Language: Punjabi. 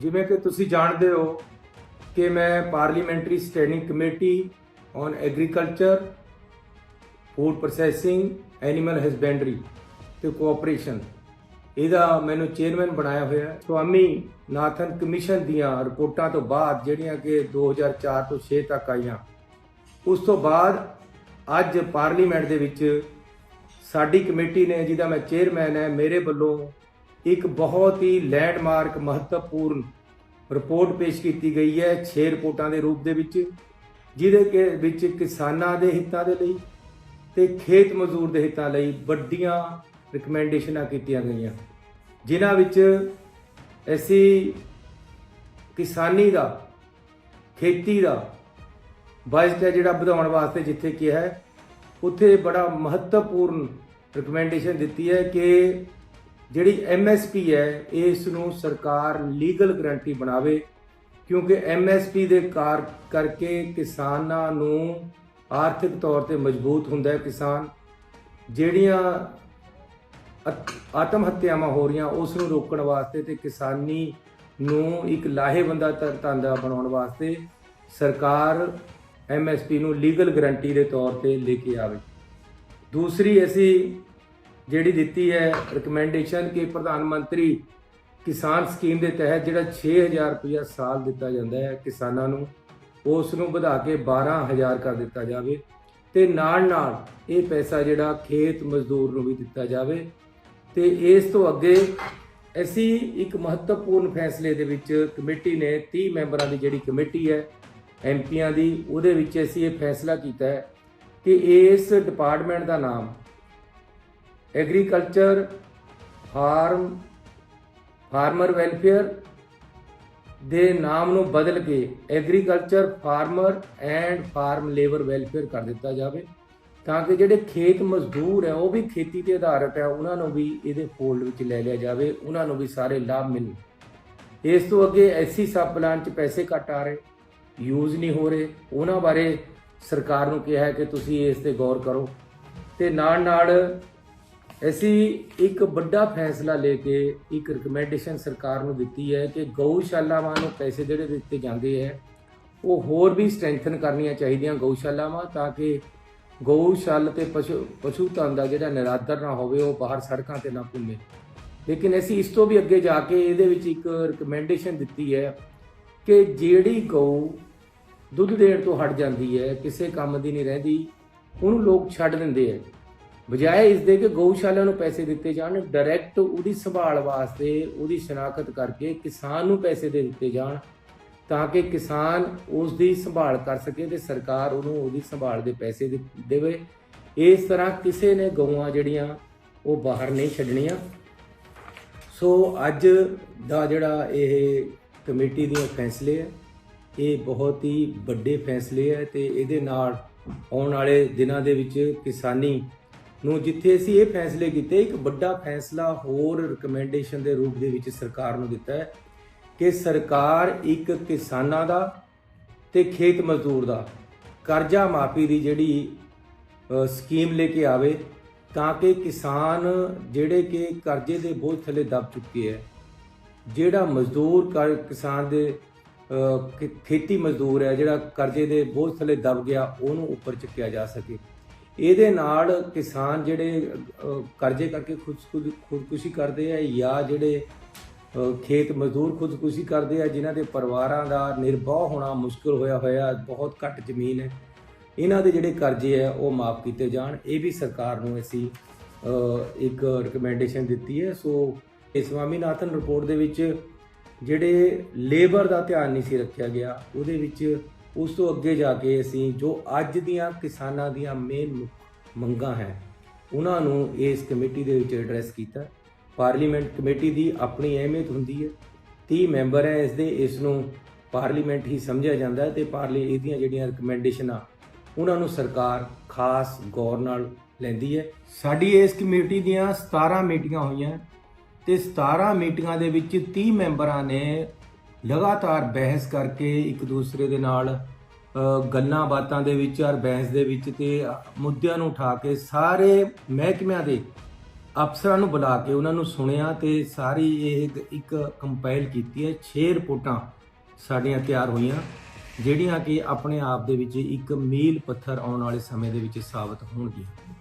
ਜਿਵੇਂ ਕਿ ਤੁਸੀਂ ਜਾਣਦੇ ਹੋ ਕਿ ਮੈਂ parliamentary standing committee on agriculture, food processing, animal husbandry ਤੇ ਕੋਆਪਰੇਸ਼ਨ। ਇਹਦਾ ਮੈਨੂੰ ਚੇਅਰਮੈਨ ਬਣਾਇਆ ਹੋਇਆ ਹੈ। ਨਾਥਨ ਕਮਿਸ਼ਨ ਦੀਆਂ ਰਿਪੋਰਟਾਂ ਤੋਂ ਬਾਅਦ ਜਿਹੜੀਆਂ ਕਿ 2004 ਤੋਂ 6 ਤੱਕ ਆਈਆਂ, ਉਸ ਤੋਂ ਬਾਅਦ ਅੱਜ ਪਾਰਲੀਮੈਂਟ ਦੇ ਵਿੱਚ ਸਾਡੀ ਕਮੇਟੀ ਨੇ, ਜਿਹਦਾ ਮੈਂ ਚੇਅਰਮੈਨ ਹੈ, ਮੇਰੇ ਵੱਲੋਂ ਇੱਕ ਬਹੁਤ ਹੀ ਲੈਂਡਮਾਰਕ ਮਹੱਤਵਪੂਰਨ ਰਿਪੋਰਟ ਪੇਸ਼ ਕੀਤੀ ਗਈ ਹੈ ਛੇ ਰਿਪੋਰਟਾਂ ਦੇ ਰੂਪ ਦੇ ਵਿੱਚ, ਜਿਹਦੇ ਕੇ ਵਿੱਚ ਕਿਸਾਨਾਂ ਦੇ ਹਿੱਤਾਂ ਦੇ ਲਈ ਤੇ ਖੇਤ ਮਜ਼ਦੂਰ ਦੇ ਹਿੱਤਾਂ ਲਈ ਵੱਡੀਆਂ ਰਿਕਮੈਂਡੇਸ਼ਨਾਂ ਕੀਤੀਆਂ ਗਈਆਂ। ਜਿਨ੍ਹਾਂ ਵਿੱਚ ਅਸੀਂ ਕਿਸਾਨੀ ਦਾ, ਖੇਤੀ ਦਾ ਬਜਟ ਹੈ ਜਿਹੜਾ ਵਧਾਉਣ ਵਾਸਤੇ ਜਿੱਥੇ ਕਿਹਾ ਹੈ, ਉੱਥੇ ਬੜਾ ਮਹੱਤਵਪੂਰਨ ਰਿਕਮੈਂਡੇਸ਼ਨ ਦਿੱਤੀ ਹੈ ਕਿ ਜਿਹੜੀ ਐਮਐਸਪੀ ਹੈ ਇਸ ਨੂੰ ਸਰਕਾਰ ਲੀਗਲ ਗਰੰਟੀ ਬਣਾਵੇ, ਕਿਉਂਕਿ ਐਮਐਸਪੀ ਦੇ ਕਾਰ, ਕਰਕੇ ਕਿਸਾਨਾਂ ਨੂੰ ਆਰਥਿਕ ਤੌਰ ਤੇ ਮਜ਼ਬੂਤ ਹੁੰਦਾ ਹੈ ਕਿਸਾਨ। ਜਿਹੜੀਆਂ ਅਤ- ਆਤਮ ਹੱਤਿਆਵਾਂ ਹੋ ਰਹੀਆਂ ਉਸ ਨੂੰ ਰੋਕਣ ਵਾਸਤੇ ਤੇ ਕਿਸਾਨੀ ਨੂੰ ਇੱਕ ਲਾਹੇਵੰਦਾ ਧੰਦਾ ਬਣਾਉਣ ਵਾਸਤੇ ਸਰਕਾਰ ਐਮਐਸਪੀ ਨੂੰ ਲੀਗਲ ਗਰੰਟੀ ਦੇ ਤੌਰ ਤੇ ਲੈ ਕੇ ਆਵੇ। ਦੂਸਰੀ, ਅਸੀਂ ਜਿਹੜੀ ਦਿੱਤੀ ਹੈ ਰეკਮੈਂਡੇਸ਼ਨ ਕਿ ਪ੍ਰਧਾਨ ਮੰਤਰੀ ਕਿਸਾਨ ਸਕੀਮ ਦੇ ਤਹਿਤ ਜਿਹੜਾ 6000 ਰੁਪਇਆ ਸਾਲ ਦਿੱਤਾ ਜਾਂਦਾ ਹੈ ਕਿਸਾਨਾਂ ਨੂੰ ਉਸ ਨੂੰ ਵਧਾ ਕੇ 12000 ਕਰ ਦਿੱਤਾ ਜਾਵੇ ਤੇ ਨਾਲ ਨਾਲ ਇਹ ਪੈਸਾ ਜਿਹੜਾ ਖੇਤ ਮਜ਼ਦੂਰ ਨੂੰ ਵੀ ਦਿੱਤਾ ਜਾਵੇ ਤੇ ਇਸ ਤੋਂ ਅੱਗੇ ਅਸੀਂ ਇੱਕ ਮਹੱਤਵਪੂਰਨ ਫੈਸਲੇ ਦੇ ਵਿੱਚ ਕਮੇਟੀ ਨੇ 30 ਮੈਂਬਰਾਂ ਦੀ ਜਿਹੜੀ ਕਮੇਟੀ ਹੈ ਐਮਪੀਆਂ ਦੀ, ਉਹਦੇ ਵਿੱਚ ਅਸੀਂ ਇਹ ਫੈਸਲਾ ਕੀਤਾ ਹੈ ਕਿ ਇਸ ਡਿਪਾਰਟਮੈਂਟ ਦਾ ਨਾਮ ਐਗਰੀਕਲਚਰ, ਫਾਰਮ, ਫਾਰਮਰ ਵੈਲਫੇਅਰ ਦੇ ਨਾਮ ਨੂੰ ਬਦਲ ਕੇ agriculture, farmer and farm labour welfare ਕਰ ਦਿੱਤਾ ਜਾਵੇ ਤਾਂ ਕਿ ਜਿਹੜੇ ਖੇਤ ਮਜ਼ਦੂਰ ਹੈ, ਉਹ ਵੀ ਖੇਤੀ ਤੇ ਆਧਾਰਿਤ ਹੈ, ਉਹਨਾਂ ਨੂੰ ਵੀ ਇਹਦੇ ਫੋਲਡ ਵਿੱਚ ਲੈ ਲਿਆ ਜਾਵੇ, ਉਹਨਾਂ ਨੂੰ ਵੀ ਸਾਰੇ ਲਾਭ ਮਿਲਣ। ਇਸ ਤੋਂ ਅੱਗੇ ਐਸੀ ਸਬ ਪਲਾਨ 'ਚ ਪੈਸੇ ਘੱਟ ਆ ਰਹੇ, ਯੂਜ਼ ਨਹੀਂ ਹੋ ਰਹੇ, ਉਹਨਾਂ ਬਾਰੇ ਸਰਕਾਰ ਨੂੰ ਕਿਹਾ ਹੈ ਕਿ ਤੁਸੀਂ ਇਸ ਤੇ ਗੌਰ ਕਰੋ। ਤੇ ਨਾਲ ਨਾਲ ਅਸੀਂ ਇੱਕ ਵੱਡਾ ਫੈਸਲਾ ਲੈ ਕੇ ਇੱਕ ਰਿਕਮੈਂਡੇਸ਼ਨ ਸਰਕਾਰ ਨੂੰ ਦਿੱਤੀ ਹੈ ਕਿ ਗਊਸ਼ਾਲਾਵਾਂ ਨੂੰ ਪੈਸੇ ਜਿਹੜੇ ਦਿੱਤੇ ਜਾਂਦੇ ਹੈ, ਉਹ ਹੋਰ ਵੀ ਸਟਰੈਂਥਨ ਕਰਨੀਆਂ ਚਾਹੀਦੀਆਂ ਗਊਸ਼ਾਲਾਵਾਂ ਤਾਂ ਕਿ ਗਊਸ਼ਾਲ ਤੇ ਪਸ਼ੂ ਪਸ਼ੂ ਧਨ ਦਾ ਜਿਹੜਾ ਨਿਰਾਦਰ ਨਾ ਹੋਵੇ, ਉਹ ਬਾਹਰ ਸੜਕਾਂ ਤੇ ਨਾ ਘੁੰਮੇ। ਲੇਕਿਨ ਅਸੀਂ ਇਸ ਤੋਂ ਵੀ ਅੱਗੇ ਜਾ ਕੇ ਇਹਦੇ ਵਿੱਚ ਇੱਕ ਰਿਕਮੈਂਡੇਸ਼ਨ ਦਿੱਤੀ ਹੈ ਕਿ ਜਿਹੜੀ ਗਊ ਦੁੱਧ ਦੇਣ ਤੋਂ ਹਟ ਜਾਂਦੀ ਹੈ, ਕਿਸੇ ਕੰਮ ਦੀ ਨਹੀਂ ਰਹਿੰਦੀ, ਉਹਨੂੰ ਲੋਕ ਛੱਡ ਦਿੰਦੇ ਆ ਬਜਾਏ ਇਸ ਦੇ ਕਿ ਗਊਸ਼ਾਲਾ ਨੂੰ ਪੈਸੇ ਦਿੱਤੇ ਜਾਣ ਡਾਇਰੈਕਟ ਉਹਦੀ ਸੰਭਾਲ ਵਾਸਤੇ ਉਹਦੀ ਸ਼ਨਾਖਤ ਕਰਕੇ ਕਿਸਾਨ ਨੂੰ ਪੈਸੇ ਦੇ ਦਿੱਤੇ ਜਾਣ, ਤਾਂ ਕਿ ਕਿਸਾਨ ਉਸ ਦੀ ਸੰਭਾਲ ਕਰ ਸਕੇ ਤੇ ਸਰਕਾਰ ਉਹਨੂੰ ਉਹਦੀ ਸੰਭਾਲ ਦੇ ਪੈਸੇ ਦੇ- ਦੇਵੇ। ਇਸ ਤਰ੍ਹਾਂ ਕਿਸੇ ਨੇ ਗਊਆਂ ਜਿਹੜੀਆਂ ਉਹ ਬਾਹਰ ਨਹੀਂ ਛੱਡਣੀਆਂ। ਸੋ ਅੱਜ ਦਾ ਜਿਹੜਾ ਇਹ ਕਮੇਟੀ ਦੇ ਫੈਸਲੇ ਹੈ ਇਹ ਬਹੁਤ ਹੀ ਵੱਡੇ ਫੈਸਲੇ ਹੈ ਤੇ ਇਹਦੇ ਨਾਲ ਆਉਣ ਵਾਲੇ ਦਿਨਾਂ ਦੇ ਵਿੱਚ ਕਿਸਾਨੀ ਨੂੰ ਜਿੱਥੇ ਅਸੀਂ ਇਹ ਫੈਸਲੇ ਕੀਤੇ, ਇੱਕ ਵੱਡਾ ਫੈਸਲਾ ਹੋਰ ਰეკਮੈਂਡੇਸ਼ਨ ਦੇ ਰੂਪ ਦੇ ਵਿੱਚ ਸਰਕਾਰ ਨੂੰ ਦਿੱਤਾ ਹੈ ਕਿ ਸਰਕਾਰ ਇੱਕ ਕਿਸਾਨਾਂ ਦਾ ਤੇ ਖੇਤ ਮਜ਼ਦੂਰ ਦਾ ਕਰਜ਼ਾ ਮਾਫੀ ਦੀ ਜਿਹੜੀ ਸਕੀਮ ਲੈ ਕੇ ਆਵੇ ਤਾਂ ਕਿ ਕਿਸਾਨ ਜਿਹੜੇ ਕਿ ਕਰਜ਼ੇ ਦੇ ਬੋਝ ਥੱਲੇ ਦਬ ਚੁੱਕੇ ਹੈ, ਜਿਹੜਾ ਮਜ਼ਦੂਰ ਕਰ ਕਿਸਾਨ ਦੇ ਖੇਤੀ ਮਜ਼ਦੂਰ ਹੈ, ਜਿਹੜਾ ਕਰਜ਼ੇ ਦੇ ਬੋਝ ਥੱਲੇ ਦਬ ਗਿਆ, ਉਹਨੂੰ ਉੱਪਰ ਚੁੱਕਿਆ ਜਾ ਸਕੇ। ਇਹਦੇ ਨਾਲ ਕਿਸਾਨ ਜਿਹੜੇ ਕਰਜ਼ੇ ਕਰਕੇ ਖੁਦਕੁਸ਼ੀ ਖੁਦਕੁਸ਼ੀ ਕਰਦੇ ਆ ਜਾਂ ਜਿਹੜੇ ਖੇਤ ਮਜ਼ਦੂਰ ਖੁਦਕੁਸ਼ੀ ਕਰਦੇ ਆ, ਜਿਨ੍ਹਾਂ ਦੇ ਪਰਿਵਾਰਾਂ ਦਾ ਨਿਰਵਾਹ ਹੋਣਾ ਮੁਸ਼ਕਲ ਹੋਇਆ ਹੋਇਆ, ਬਹੁਤ ਘੱਟ ਜ਼ਮੀਨ ਹੈ, ਇਹਨਾਂ ਦੇ ਜਿਹੜੇ ਕਰਜ਼ੇ ਆ, ਉਹ ਮਾਫ ਕੀਤੇ ਜਾਣ। ਇਹ ਵੀ ਸਰਕਾਰ ਨੂੰ ਅਸੀਂ ਇੱਕ ਰეკਮੈਂਡੇਸ਼ਨ ਦਿੱਤੀ ਹੈ। ਸੋ, ਇਹ ਸਵਾਮੀਨਾਥਨ ਰਿਪੋਰਟ ਦੇ ਵਿੱਚ ਜਿਹੜੇ ਲੇਬਰ ਦਾ ਧਿਆਨ ਨਹੀਂ ਸੀ ਰੱਖਿਆ ਗਿਆ, ਉਹਦੇ ਵਿੱਚ ਉਸ ਤੋਂ ਅੱਗੇ ਜਾ ਕੇ ਅਸੀਂ ਜੋ ਅੱਜ ਦੀਆਂ ਕਿਸਾਨਾਂ ਦੀਆਂ ਮੇਨ ਮੰਗਾਂ ਹੈ, ਉਹਨਾਂ ਨੂੰ ਇਸ ਕਮੇਟੀ ਦੇ ਵਿੱਚ ਐਡਰੈਸ ਕੀਤਾ। ਪਾਰਲੀਮੈਂਟ ਕਮੇਟੀ ਦੀ ਆਪਣੀ ਅਹਿਮੀਅਤ ਹੁੰਦੀ ਹੈ। 30 ਮੈਂਬਰ ਹੈ ਇਸ ਦੇ ਇਸ ਨੂੰ ਪਾਰਲੀਮੈਂਟ ਹੀ ਸਮਝਿਆ ਜਾਂਦਾ ਹੈ ਤੇ ਪਾਰਲੀ ਇਹਦੀਆਂ ਜਿਹੜੀਆਂ ਰეკਮੈਂਡੇਸ਼ਨਾਂ ਉਹਨਾਂ ਨੂੰ ਸਰਕਾਰ ਖਾਸ ਗੌਰ ਨਾਲ ਲੈਂਦੀ ਹੈ। ਸਾਡੀ ਇਸ ਕਮੇਟੀ ਦੀਆਂ 17 ਮੀਟਿੰਗਾਂ ਹੋਈਆਂ ਤੇ 17 ਮੀਟਿੰਗਾਂ ਦੇ ਵਿੱਚ 30 ਮੈਂਬਰਾਂ ਨੇ ਲਗਾਤਾਰ ਬਹਿਸ ਕਰਕੇ ਇੱਕ ਦੂਸਰੇ ਦੇ ਨਾਲ ਗੱਲਾਂ ਬਾਤਾਂ ਦੇ ਵਿੱਚ ਔਰ ਬਹਿਸ ਦੇ ਵਿੱਚ ਤੇ ਮੁੱਦਿਆਂ ਨੂੰ ਉਠਾ ਕੇ ਸਾਰੇ ਮਹਿਕਮਿਆਂ ਦੇ ਅਫਸਰਾਂ ਨੂੰ ਬੁਲਾ ਕੇ ਉਹਨਾਂ ਨੂੰ ਸੁਣਿਆ ਤੇ ਸਾਰੀ ਇਹ ਇੱਕ- ਇੱਕ ਕੰਪਾਈਲ ਕੀਤੀ ਹੈ। 6 ਰਿਪੋਰਟਾਂ ਸਾਡੀਆਂ ਤਿਆਰ ਹੋਈਆਂ, ਜਿਹੜੀਆਂ ਕਿ ਆਪਣੇ ਆਪ ਦੇ ਵਿੱਚ ਇੱਕ ਮੀਲ ਪੱਥਰ ਆਉਣ ਵਾਲੇ ਸਮੇਂ ਦੇ ਵਿੱਚ ਸਾਬਤ ਹੋਣਗੀਆਂ।